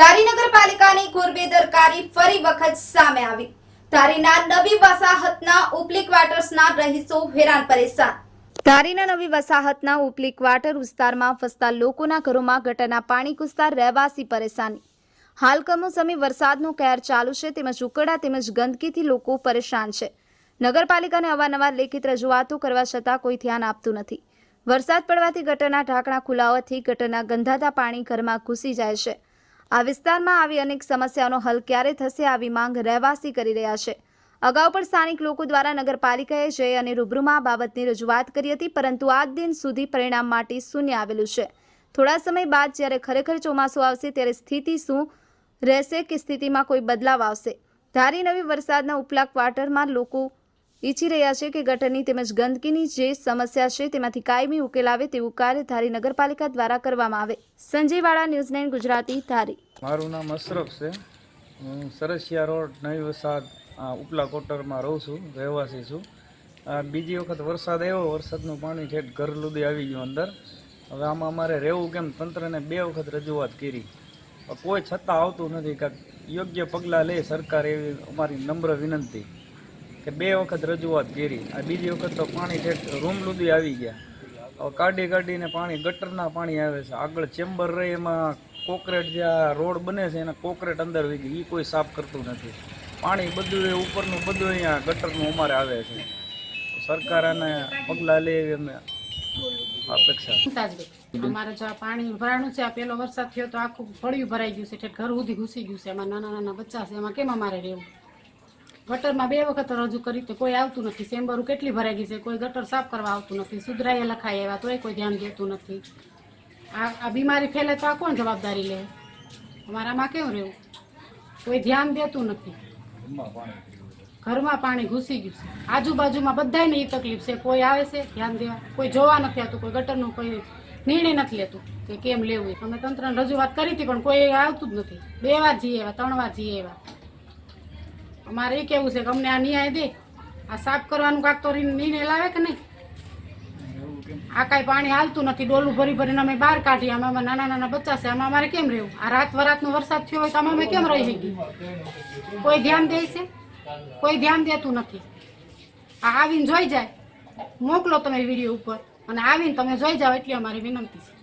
ધારી નગરપાલિકાની ગોરબેદરકારી ફરી વખત સામે આવી. ધારીના નવી વસાહતના ઉપલી ક્વાર્ટર્સના રહીશો હેરાન પરેશાન. ધારીના નવી વસાહતના ઉપલી ક્વાર્ટર વિસ્તારમાં ફસતા લોકોના ઘરોમાં ગટરના પાણી ઘૂસતા રહેવાસી પરેશાની. હાલ કમોસમી વરસાદનો કહેર ચાલુ છે તેમજ ઉકળા તેમજ ગંદકીથી લોકો પરેશાન છે. નગરપાલિકાને અવારનવાર લેખિત રજૂઆતો કરવા છતાં કોઈ ધ્યાન આપતું નથી. વરસાદ પડવાથી ગટરના ઢાંકણા ખુલ્લા ગટરના ગંધાતા પાણી ઘરમાં ઘૂસી જાય છે. આ વિસ્તારમાં આવી અનેક સમસ્યાનો હલ ક્યારે થશે આવી માંગ રહેવાસી કરી રહ્યા છે. અગાઉ પણ સ્થાનિક લોકો દ્વારા નગરપાલિકાએ જઈ અને રૂબરૂમાં બાબતની રજૂઆત કરી હતી, પરંતુ આજ દિન સુધી પરિણામ માટે શૂન્ય આવેલું છે. થોડા સમય બાદ જ્યારે ખરેખર ચોમાસું આવશે, ત્યારે સ્થિતિ શું રહેશે કે સ્થિતિમાં કોઈ બદલાવ આવશે? ધારી નવી વરસાદના ઉપલા ક્વાર્ટરમાં લોકો ઈચ્છી રહ્યા છે કે ગટરની તેમજ ગંદકીની જે સમસ્યા છે તેમાંથી કાયમી ઉકેલ આવે તેવું કાર્ય ધારી નગરપાલિકા દ્વારા કરવામાં આવે. Sanjayvala news nine Gujarati, Dhari. મારું નામ અશરફ છે. હું સરસિયા રોડ, નવી વસાદ ઉપલા કોટરમાં રહું છું, રહેવાસી છું. બીજી વખત વરસાદ આવ્યો, વરસાદનું પાણી ઠેઠ ઘર લુદી આવી ગયું અંદર. હવે આમાં અમારે રહેવું કેમ? તંત્રને બે વખત રજૂઆત કરી. કોઈ છતાં આવતું નથી કે યોગ્ય પગલાં લે સરકાર એવી અમારી નમ્ર વિનંતી. કે બે વખત રજૂઆત કરી, આ બીજી વખત તો પાણી રૂમ લુદી આવી ગયા. હવે કાઢી કાઢીને પાણી, ગટરના પાણી આવે છે. આગળ ચેમ્બર રહે, એમાં કોકરેટ જે રોડ બને છે, એના કોકરેટ અંદર વહી ગઈ એ કોઈ સાફ કરતું નથી. પાણી બધું એ ઉપરનું બધું અહીંયા ગટરનું અમારે આવે છે. સરકાર આને પગલાં લે એવી અમે અપેક્ષા અમારે જો પાણી ભરાણું છે, આ પેલો વરસાદ થયો તો આખું ફળિયું ભરાઈ ગયું છે. એટલે ઘર સુધી ઘૂસી ગયું છે. એમાં નાના નાના બચ્ચા છે. એમાં કેમ અમારે રહેવું? ગટરમાં બે વખત રજૂ કરી તો કોઈ આવતું નથી. ચેમ્બરું કેટલી ભરાઈ ગઈ છે? કોઈ ગટર સાફ કરવા આવતું નથી. સુધરાઈએ લખાય એવા તોય કોઈ ધ્યાન દેતું નથી. આ આ બીમારી ફેલે તો આ કોણ જવાબદારી લે? અમારામાં કેવું રહેવું કોઈ ધ્યાન દેતું નથી. ઘરમાં પાણી ઘૂસી ગયું છે. આજુબાજુમાં બધાયને એ તકલીફ છે. કોઈ આવે છે? ધ્યાન દેવા. કોઈ જોવા નથી આવતું. કોઈ ગટરનું કોઈ નિર્ણય નથી લેતું કે કેમ લેવું અમે તંત્રને રજૂઆત કરી હતી પણ કોઈ આવતું જ નથી. બે વાર જઈએ એવા, ત્રણ વાર જઈએ એવા. અમારે એ કેવું છે કે અમને આ ન્યાય દે. આ સાફ કરવાનું કાંક તો નીને લાવે કે નહીં? આ કાંઈ પાણી હાલતું નથી, ડોલું ભરી ભરીને અમે બહાર કાઢીએ. આમાં અમે નાના નાના બચ્ચા છે, આમાં અમારે કેમ રહેવું? આ રાત વરાતનો વરસાદ થયો હોય તો આમાં અમે કેમ રહી શકીએ? કોઈ ધ્યાન દે છે? કોઈ ધ્યાન દેતું નથી. આ આવીને જોઈ જાય. મોકલો તમે વીડિયો ઉપર. અને આવીને તમે જોઈ જાઓ, એટલી અમારી વિનંતી છે.